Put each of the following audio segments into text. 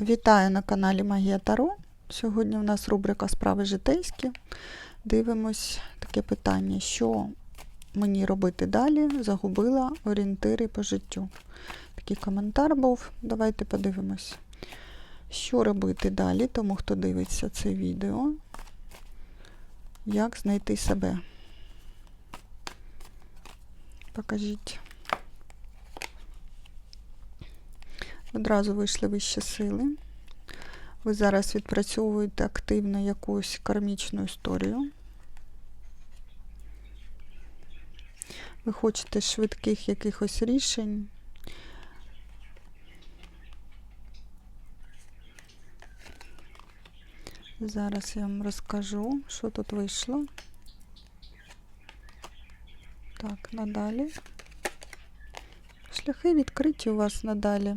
Вітаю на каналі Магія Таро. Сьогодні у нас рубрика Справи житейські. Дивимось таке питання, що мені робити далі? Загубила орієнтири по життю. Такий коментар був. Давайте подивимось, що робити далі, тому хто дивиться це відео. Як знайти себе? Покажіть. Одразу вийшли вищі сили. Ви зараз відпрацьовуєте активно якусь кармічну історію. Ви хочете швидких якихось рішень. Зараз я вам розкажу, що тут вийшло. Так, надалі. Шляхи відкриті у вас надалі.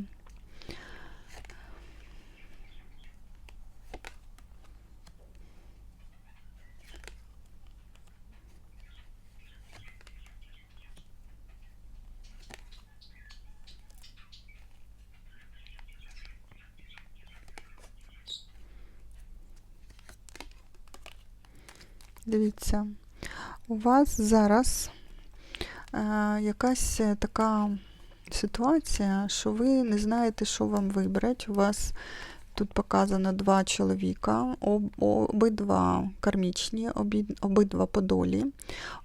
Дивіться, у вас зараз е, якась така ситуація, що ви не знаєте, що вам вибрати. У вас тут показано два чоловіка, об, обидва кармічні, обидва по долі.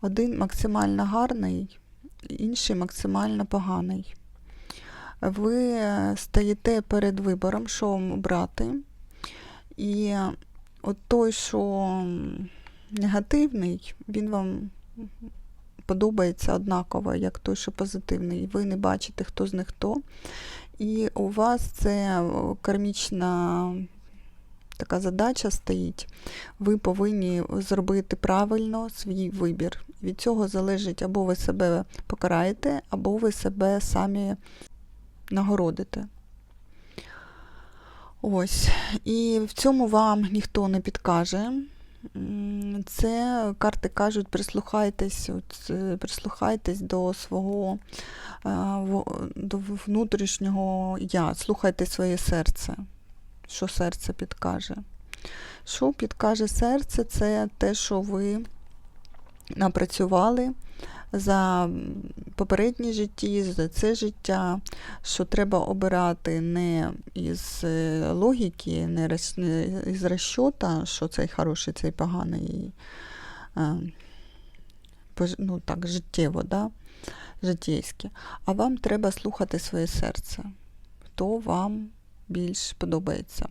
Один максимально гарний, інший максимально поганий. Ви е, стаєте перед вибором, що вам обрати. І от той, що негативний, він вам подобається однаково, як той, що позитивний. Ви не бачите, хто з них хто. І у вас це кармічна така задача стоїть. Ви повинні зробити правильно свій вибір. Від цього залежить, або ви себе покараєте, або ви себе самі нагородите. Ось. І в цьому вам ніхто не підкаже. Це карти кажуть, прислухайтесь, от, прислухайтесь до свого до внутрішнього я, слухайте своє серце, що серце підкаже. Що підкаже серце, це те, що ви напрацювали за попереднє житті, за це життя, що треба обирати не із е, логіки, не із розчота, що цей хороший, цей поганий, ну так, життєво, да? життєйське. А вам треба слухати своє серце, хто вам більш подобається.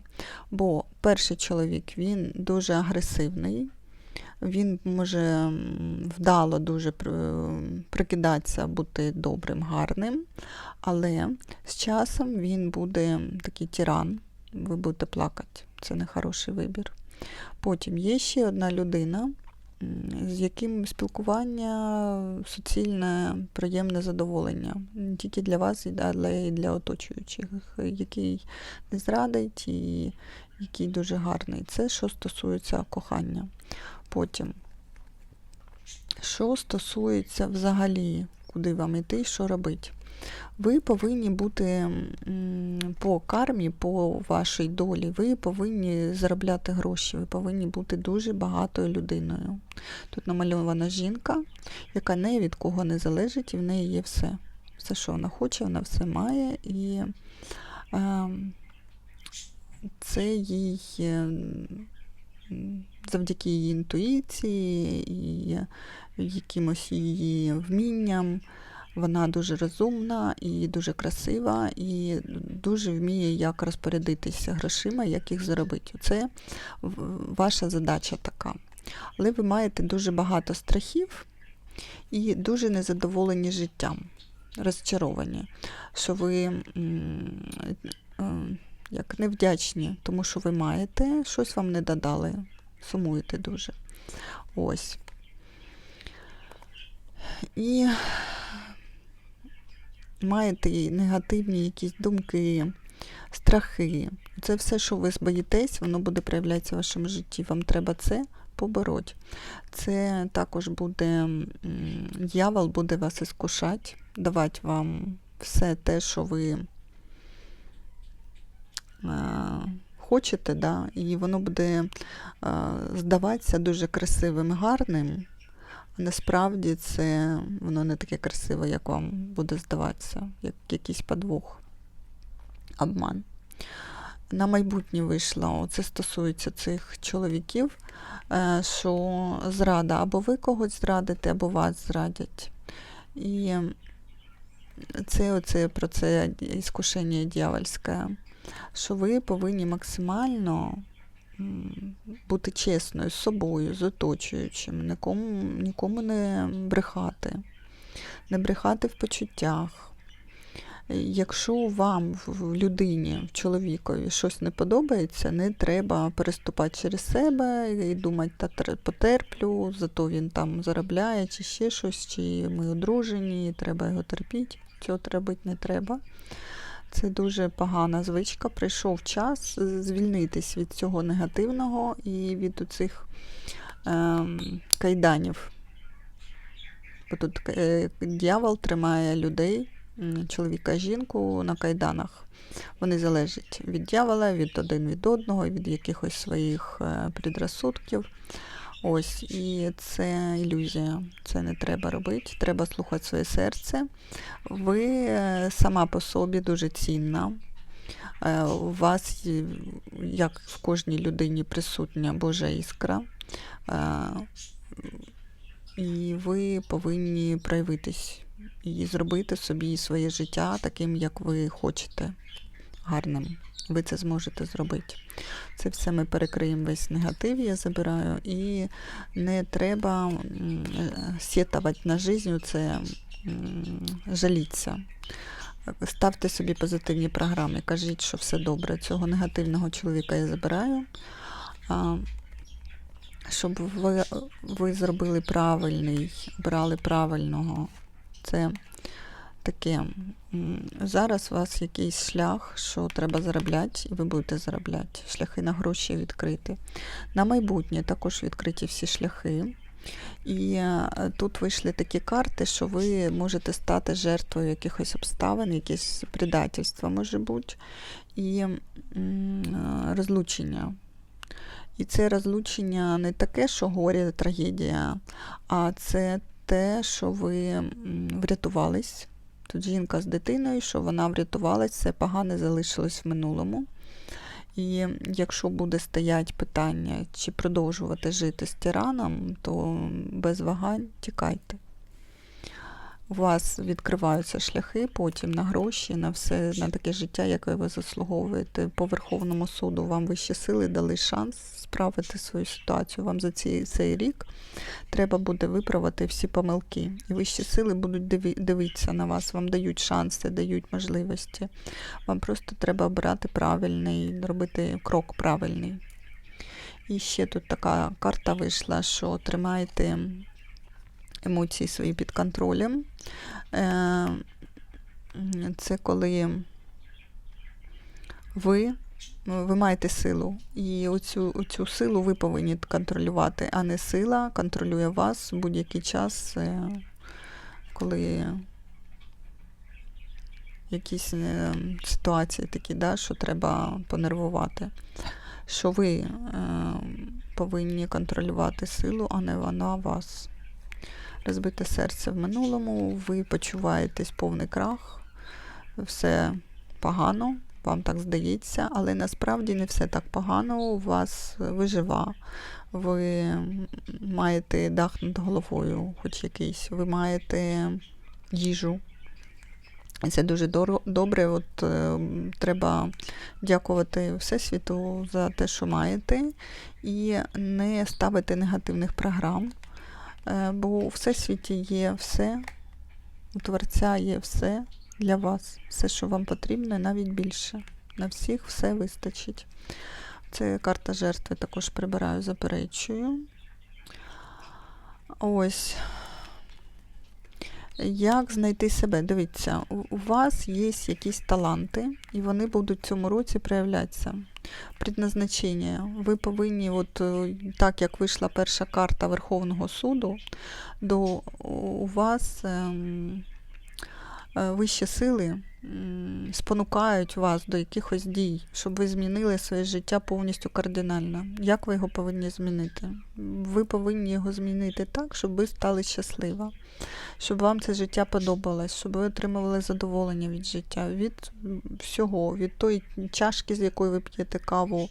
Бо перший чоловік він дуже агресивний, він може вдало дуже прикидатися бути добрим, гарним, але з часом він буде такий тиран, ви будете плакати. Це не хороший вибір. Потім є ще одна людина, з яким спілкування суцільне, приємне задоволення. Не тільки для вас, але й для оточуючих, який не зрадить і який дуже гарний. Це що стосується кохання. Потім, що стосується взагалі, куди вам йти, що робити? Ви повинні бути по кармі, по вашій долі, ви повинні заробляти гроші, ви повинні бути дуже багатою людиною. Тут намальована жінка, яка не від кого не залежить, і в неї є все. Все, що вона хоче, вона все має, і е, це їй завдяки її інтуїції і якимось її вмінням. Вона дуже розумна і дуже красива, і дуже вміє, як розпорядитися грошима, як їх заробити. Це ваша задача така. Але ви маєте дуже багато страхів і дуже незадоволені життям, розчаровані, що ви як невдячні, тому що ви маєте, щось вам не додали. Сумуєте дуже. Ось. І маєте негативні якісь думки, страхи. Це все, що ви боїтесь, воно буде проявлятися в вашому житті. Вам треба це побороть. Це також буде, дьявол буде вас іскушати, давати вам все те, що ви хочете, да, і воно буде е, здаватися дуже красивим і гарним. Насправді це воно не таке красиве, як вам буде здаватися, як якийсь подвох, обман. На майбутнє вийшло, це стосується цих чоловіків, е, що зрада або ви когось зрадите, або вас зрадять. І це оце про це іскушення дьявольське, що ви повинні максимально бути чесною з собою, з оточуючим, нікому, нікому не брехати, не брехати в почуттях. Якщо вам в людині, в чоловікові щось не подобається, не треба переступати через себе і думати, та потерплю, зато він там заробляє, чи ще щось, чи ми одружені, і треба його терпіти. Цього робити не треба. Це дуже погана звичка. Прийшов час звільнитись від цього негативного і від оцих ем, кайданів. Бо тут е, дьявол тримає людей, чоловіка жінку на кайданах. Вони залежать від дьявола, від один від одного, від якихось своїх е, предрозсудків. Ось, і це ілюзія. Це не треба робити. Треба слухати своє серце. Ви е, сама по собі дуже цінна. Е, У вас, як в кожній людині, присутня Божа іскра. Е, І ви повинні проявитись і зробити собі своє життя таким, як ви хочете, гарним. Ви це зможете зробити. Це все ми перекриємо весь негатив, я забираю, і не треба е, на життя, це м, жалітися. Ставте собі позитивні програми, кажіть, що все добре. Цього негативного чоловіка я забираю. Щоб ви, ви зробили правильний, брали правильного. Це таке. Зараз у вас якийсь шлях, що треба заробляти, і ви будете заробляти. Шляхи на гроші відкриті. На майбутнє також відкриті всі шляхи. І е, тут вийшли такі карти, що ви можете стати жертвою якихось обставин, якесь предательство може бути, і е, розлучення. І це розлучення не таке, що горе, трагедія, а це те, що ви врятувались. Тут жінка з дитиною, що вона врятувалась, все погане залишилось в минулому. І якщо буде стоять питання, чи продовжувати жити з тираном, то без вагань тікайте. У вас відкриваються шляхи потім на гроші, на все, на таке життя, яке ви заслуговуєте. По Верховному суду вам вищі сили дали шанс справити свою ситуацію. Вам за цей, цей рік треба буде виправити всі помилки. І вищі сили будуть диві- дивитися на вас, вам дають шанси, дають можливості. Вам просто треба обирати правильний, робити крок правильний. І ще тут така карта вийшла, що тримайте емоції свої під контролем. Е, Це коли ви, ви маєте силу, і оцю, оцю силу ви повинні контролювати, а не сила контролює вас в будь-який час, е, коли якісь е, ситуації такі, да, що треба понервувати. Що ви е, повинні контролювати силу, а не вона вас розбите серце в минулому, ви почуваєтесь повний крах, все погано, вам так здається, але насправді не все так погано, у вас вижива, ви маєте дах над головою, хоч якийсь, ви маєте їжу. Це дуже добре. От, е, треба дякувати Всесвіту за те, що маєте, і не ставити негативних програм. Е, Бо у Всесвіті є все, у Творця є все для вас, все, що вам потрібно, навіть більше. На всіх все вистачить. Це карта жертви також прибираю, заперечую. Ось. Як знайти себе? Дивіться, у вас є якісь таланти, і вони будуть в цьому році проявлятися. Предназначення. Ви повинні, от е, так як вийшла перша карта Верховного суду, до у вас ем, е, вищі сили спонукають вас до якихось дій, щоб ви змінили своє життя повністю кардинально. Як ви його повинні змінити? Ви повинні його змінити так, щоб ви стали щаслива, щоб вам це життя подобалось, щоб ви отримували задоволення від життя, від всього, від тої чашки, з якої ви п'єте каву,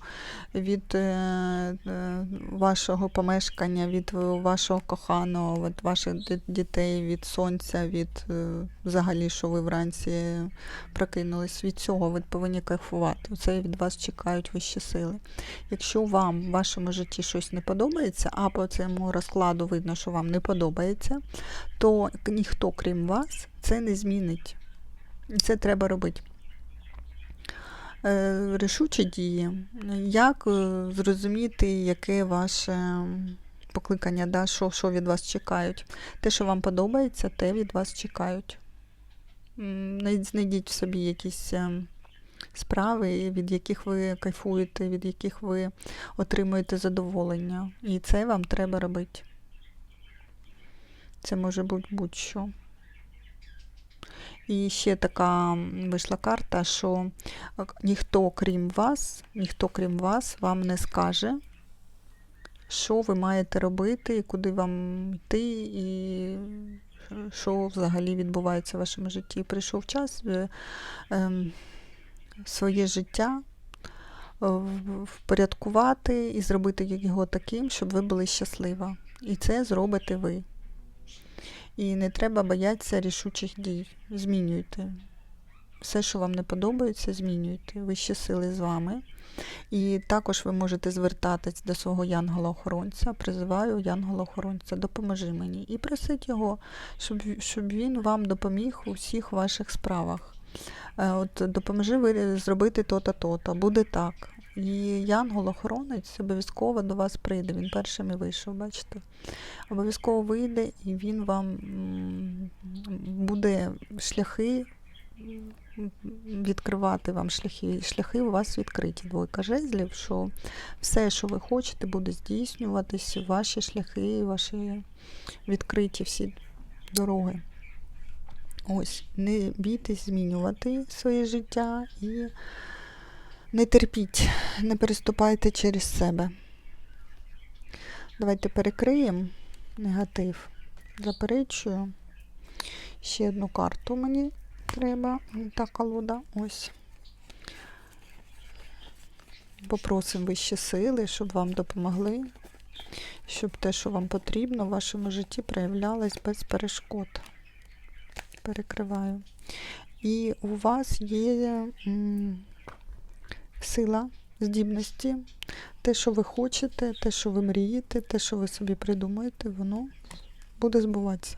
від е, е, вашого помешкання, від вашого коханого, від ваших дітей, від сонця, від е, взагалі, що ви вранці прокинулись. Від цього ви повинні кайфувати. Це від вас чекають вищі сили. Якщо вам в вашому житті щось не подобається, а по цьому розкладу видно, що вам не подобається, то ніхто, крім вас, це не змінить. Це треба робити. Е, Рішучі дії. Як е, зрозуміти, яке ваше покликання, да? що, що від вас чекають? Те, що вам подобається, те від вас чекають. Знайдіть в собі якісь е, справи, від яких ви кайфуєте, від яких ви отримуєте задоволення. І це вам треба робити. Це може бути будь-що. І ще така вийшла карта, що е, ніхто крім вас, ніхто крім вас вам не скаже, що ви маєте робити, куди вам йти, і що взагалі відбувається в вашому житті. Прийшов час е, ем, своє життя е, впорядкувати і зробити його таким, щоб ви були щаслива. І це зробите ви. І не треба боятися рішучих дій. Змінюйте. Все, що вам не подобається, змінюйте. Вищі сили з вами. І також ви можете звертатись до свого янгола-охоронця. Призиваю янгола-охоронця, допоможи мені. І просить його, щоб, щоб він вам допоміг у всіх ваших справах. Е, От допоможи ви зробити то-то, то-то, буде так. І янгол-охоронець обов'язково до вас прийде. Він першим і вийшов, бачите? Обов'язково вийде і він вам буде шляхи відкривати вам шляхи. Шляхи у вас відкриті. Двойка жезлів, що все, що ви хочете, буде здійснюватись, ваші шляхи, ваші відкриті всі дороги. Ось, не бійтесь змінювати своє життя і не терпіть, не переступайте через себе. Давайте перекриємо негатив. Заперечую. Ще одну карту мені треба. Та колода. Ось. Попросимо вищі сили, щоб вам допомогли, щоб те, що вам потрібно, в вашому житті проявлялось без перешкод. Перекриваю. І у вас є м, сила, здібності, те, що ви хочете, те, що ви мрієте, те, що ви собі придумаєте, воно буде збуватися.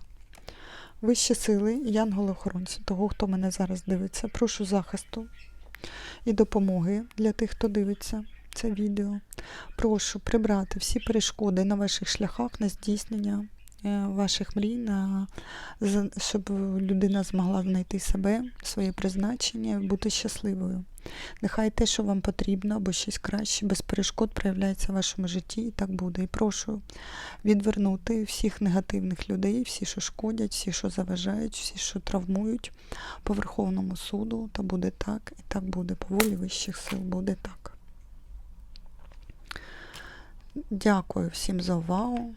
Вищі сили, янголи-охоронці, того, хто мене зараз дивиться, прошу захисту і допомоги для тих, хто дивиться це відео. Прошу прибрати всі перешкоди на ваших шляхах на здійснення ваших мрій, на, щоб людина змогла знайти себе, своє призначення, бути щасливою. Нехай те, що вам потрібно, або щось краще, без перешкод проявляється в вашому житті, і так буде. І прошу відвернути всіх негативних людей, всі, що шкодять, всі, що заважають, всі, що травмують по Верховному суду, та буде так, і так буде. По волі вищих сил буде так. Дякую всім за увагу.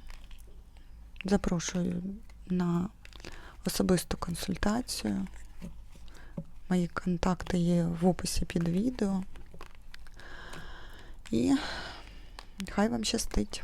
Запрошую на особисту консультацію. Мої контакти є в описі під відео. І хай вам щастить.